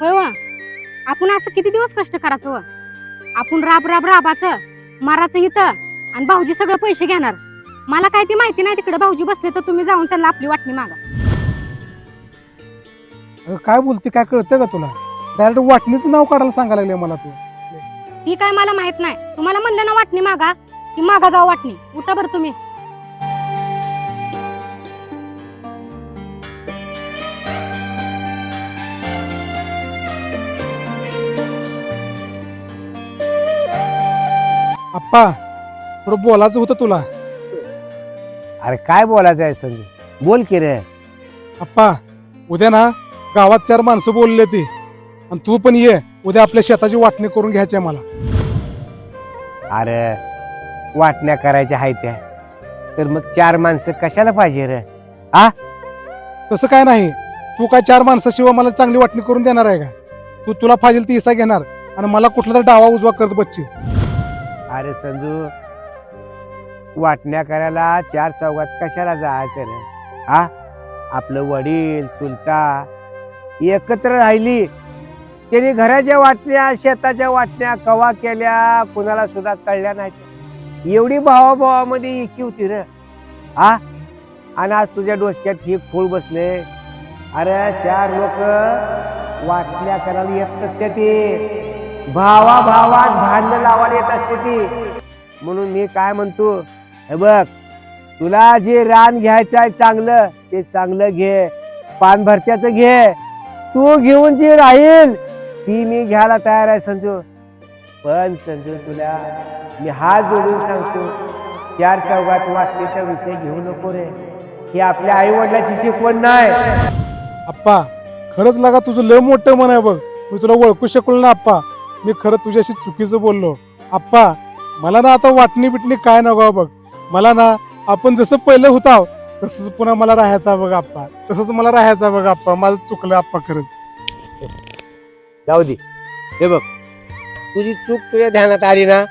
होय व. आपण असं किती दिवस कष्ट करायचं व? आपण राब राब राबाचं माराचं इथं आणि भाऊजी सगळं पैसे घेणार. मला काय ती माहिती नाही तिकडे भाऊजी बसले तर तुम्ही जाऊन त्यांना आपली वाटणी मागा. अगं काय बोलते काय कळतं का तुला? डायरेक्ट वाटणीचं नाव काढायला सांगायला लागले मला तू. ही काय मला माहीत नाही. तुम्हाला म्हणलं ना वाटणी मागा ती मागा जाऊ वाटणी. उठा बरं तुम्ही. आप्पा थोडं बोलायचं होतं तुला. अरे काय बोलायचं आहे संजू? बोल की रे. आप्पा उद्या ना गावात चार माणसं बोलले ती आणि तू पण ये उद्या आपल्या शेताची वाटणी करून घ्यायची आहे मला. अरे वाटण्या करायच्या आहेत त्या. तर मग चार माणसं कशाला पाहिजे रे? तसं काय नाही. तू काय चार माणसाशिवाय मला चांगली वाटणी करून देणार आहे का? तू तुला पाहिजे ती इसा घेणार. आणि मला कुठला तरी डावा उजवा करत बच्ची अरे संजू वाटण्या करायला चार चौघात कशाला जायचं रे? हा? आपलं वडील चुलता एकत्र राहिली. त्यांनी घराच्या वाटण्या शेताच्या वाटण्या कवा केल्या कुणाला सुद्धा कळल्या नाहीत. एवढी भावाभावामध्ये इकी होती रे. हा? आणि आज तुझ्या डोसक्यात ही खूळ बसले. अरे चार लोक वाटण्या करायला येत नसते ती. भावा भावात भांडण लावायला येत असते ती. म्हणून मी काय म्हणतो हे बघ तुला जे रान घ्यायचं आहे चांगलं ते चांगलं घे. पान भरत्याचं घे. तू घेऊन जी राहील ती मी घ्यायला तयार आहे संजू. पण संजू तुला मी हात जोडून सांगतो चार चौघात वाटतेचा विषय घेऊ नको रे. ही आपल्या आई वडिलाची शिकवण नाही. आप्पा खरंच लागा तुझं लय मोठं मन आहे बघ. मी तुला ओळखू शकलो ना आप्पा मी खरं तुझ्याशी चुकीचं बोललो. आप्पा मला ना आता वाटणी बिटणी काय नको बघ. मला ना आपण जसं पहिलं होताव तसंच पुन्हा मला राहायचा बघ आप्पा. तसंच मला राहायचा बघ आप्पा. माझं चुकलं आप्पा खरंच. जाऊ दे. हे बघ तुझी चूक तुझ्या ध्यानात आली ना?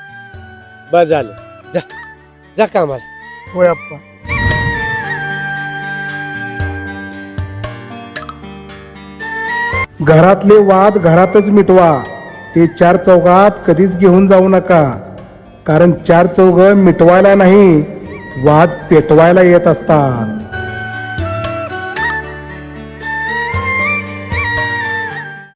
बस झालं. जा. जा कामाला. होय आप्पा. घरातले वाद घरातच मिटवा. ते चार चौघात कधीच घेऊन जाऊ नका. कारण चार चौघ मिटवायला नाही वाद पेटवायला येत असतात.